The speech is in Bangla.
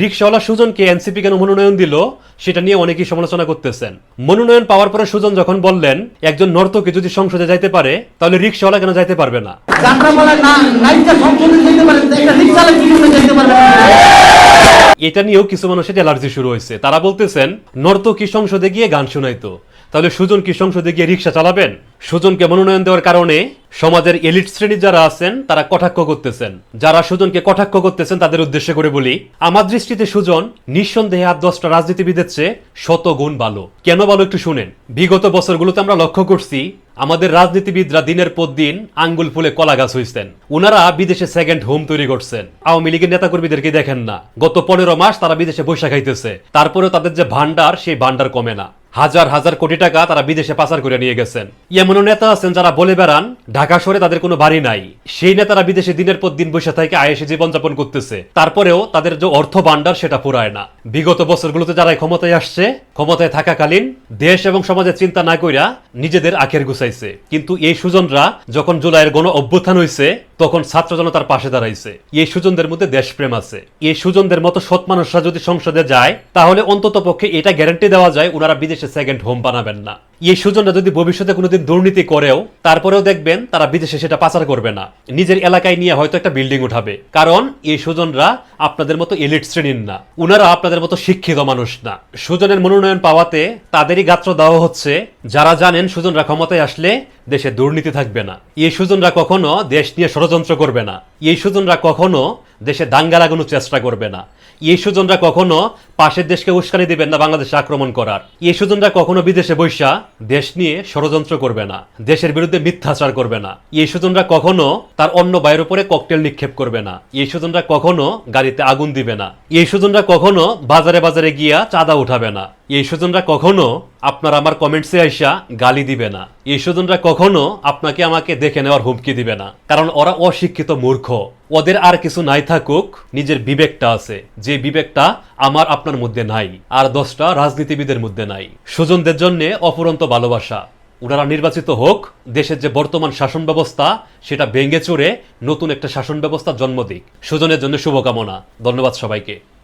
রিক্সাওয়ালা সুজনকে এনসিপি কেন মনোনয়ন দিল সেটা নিয়ে অনেকেই সমালোচনা করতেছেন। মনোনয়ন পাওয়ার পরে সুজন যখন বললেন একজন নর্তকী যদি সংসদে যাইতে পারে তাহলে রিক্সাওয়ালা কেন যাইতে পারবে না। এটা নিয়েও কিছু মানুষের অ্যালার্জি শুরু হয়েছে। তারা বলতেছেন নর্তকী সংসদে গিয়ে গান শোনাইতো। তাহলে সুজন কি সংসদে গিয়ে রিক্সা চালাবেন? সুজনকে মনোনয়ন দেওয়ার কারণে সমাজের এলিট শ্রেণির যারা আছেন, তারা কটাক্ষ করতেছেন। যারা সুজনকে কটাক্ষ করতেছেন, তাদের উদ্দেশ্য করে বলি, আমার দৃষ্টিতে সুজন নিঃসন্দেহে আর দশটা রাজনীতিবিদের চেয়ে শত গুণ ভালো। কেন ভালো একটু শুনেন। বিগত বছরগুলোতে আমরা লক্ষ্য করছি, আমাদের রাজনীতিবিদরা দিনের পর দিন আঙ্গুল ফুলে কলা গাছ হইছেন। ওনারা বিদেশে সেকেন্ড হোম তৈরি করছেন। আওয়ামী লীগের নেতাকর্মীদেরকে দেখেন না। গত পনেরো মাস তারা বিদেশে বৈশাখ খাইতেছে তারপরেও তাদের যে ভান্ডার সেই ভান্ডার কমে না। হাজার হাজার কোটি টাকা তারা বিদেশে পাচার করে নিয়ে গেছেন। এমনও নেতা আছেন যারা বলে বেড়ান, ঢাকা শহরে তাদের কোনো বাড়ি নাই। সেই নেতারা বিদেশে দিনের পর দিন বসে থেকে আয়েসে জীবনযাপন করতেছে। তারপরেও তাদের যে অর্থ ভান্ডার সেটা ফুরায় না। বিগত বছরগুলোতে যারা ক্ষমতায় আসছে, ক্ষমতায় থাকাকালীন দেশ এবং সমাজের চিন্তা না কইরা নিজেদের আখের গুছাইছে। কিন্তু এই সুজনরা যখন জুলাইয়ের গণ অভ্যুত্থান হয়েছে তখন ছাত্র জনতার পাশে দাঁড়াইছে। এই সুজনদের মধ্যে দেশপ্রেম আছে। এই সুজনদের মতো সৎ মানুষরা যদি সংসদে যায়, তাহলে অন্তত পক্ষে এটা গ্যারান্টি দেওয়া যায় ওনারা বিদেশে সেকেন্ড হোম বানাবেন না। এই সুজনরা যদি ভবিষ্যতে কোনোদিন দুর্নীতি করেও, তারপরেও দেখবেন তারা বিদেশে সেটা পাচার করবে না। নিজের এলাকায় নিয়ে হয়তো একটা বিল্ডিং উঠাবে। কারণ এই সুজনরা আপনাদের মতো এলিট শ্রেণির না। উনারা আপনাদের মতো শিক্ষিত মানুষ না। সুজনের মনোনয়ন পাওয়াতে তাদেরই গাত্র দেওয়া হচ্ছে। যারা জানেন সুজনরা ক্ষমতায় আসলে দেশে দুর্নীতি থাকবে না। এই সুজনরা কখনো দেশ নিয়ে ষড়যন্ত্র করবে না। এই সুজনরা কখনো দেশে দাঙ্গা লাগানোর চেষ্টা করবে না। এই সুজনরা কখনো পাশের দেশকে উস্কানি দিবেন না বাংলাদেশে আক্রমণ করার। এই সুজনরা কখনো বিদেশে বৈশা দেশ নিয়ে ষড়যন্ত্র করবে না, দেশের বিরুদ্ধে মিথ্যাচার করবে না। এই সুজনরা কখনো তার অন্য বাইরের উপরে ককটেল নিক্ষেপ করবে না। এই সুজনরা কখনো গাড়িতে আগুন দিবে না। এই সুজনরা কখনো বাজারে বাজারে গিয়া চাঁদা উঠাবে না। এই সুজনরা কখনো আপনার আমার কমেন্টসে আইসা গালি দিবে না। এই সুজনরা কখনো আপনাকে আমাকে দেখে নেওয়ার হুমকি দিবে না। কারণ ওরা অশিক্ষিত মূর্খ। ওদের আর কিছু নাই থাকুক, নিজের বিবেকটা আছে। যে বিবেকটা আমার আপনার মধ্যে নাই, আর দশটা রাজনীতিবিদের মধ্যে নাই। সুজনদের জন্য অপরন্ত ভালোবাসা। ওনারা নির্বাচিত হোক, দেশের যে বর্তমান শাসন ব্যবস্থা, সেটা ভেঙে চড়ে নতুন একটা শাসন ব্যবস্থা জন্ম দিক। সুজনের জন্য শুভকামনা। ধন্যবাদ সবাইকে।